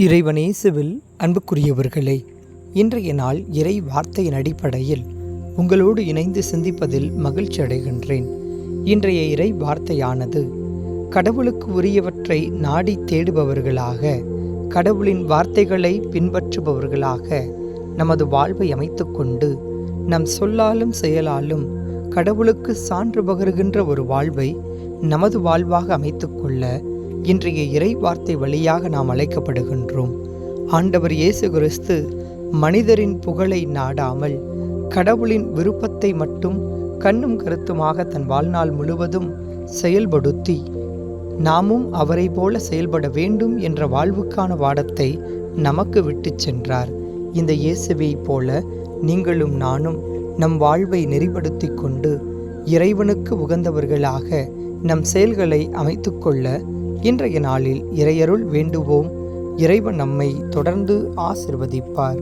இறைவனேசுவில் அன்புக்குரியவர்களே இன்றைய நாள் இறை வார்த்தையின் அடிப்படையில் உங்களோடு இணைந்து சிந்திப்பதில் மகிழ்ச்சி அடைகின்றேன். இன்றைய இறை வார்த்தையானது கடவுளுக்கு உரியவற்றை நாடி தேடுபவர்களாக கடவுளின் வார்த்தைகளை பின்பற்றுபவர்களாக நமது வாழ்வை அமைத்துக்கொண்டு நம் சொல்லாலும் செயலாலும் கடவுளுக்கு சான்று பகருகின்ற ஒரு வாழ்வை நமது வாழ்வாக அமைத்துக்கொள்ள இன்றைய இறை வார்த்தை வழியாக நாம் அழைக்கப்படுகின்றோம். ஆண்டவர் இயேசு கிறிஸ்து மனிதரின் புகழை நாடாமல் கடவுளின் விருப்பத்தை மட்டும் கண்ணும் கருத்துமாக தன் வாழ்நாள் முழுவதும் செயல்படுத்தி நாமும் அவரை போல செயல்பட வேண்டும் என்ற வாழ்வுக்கான வாடத்தை நமக்கு விட்டுச் சென்றார். இந்த இயேசுவைப் போல நீங்களும் நானும் நம் வாழ்வை நெறிப்படுத்தி கொண்டு இறைவனுக்கு உகந்தவர்களாக நம் செயல்களை அமைத்துக்கொள்ள இன்றைய நாளில் இறையருள் வேண்டுவோம். இறைவன் நம்மை தொடர்ந்து ஆசிர்வதிப்பார்.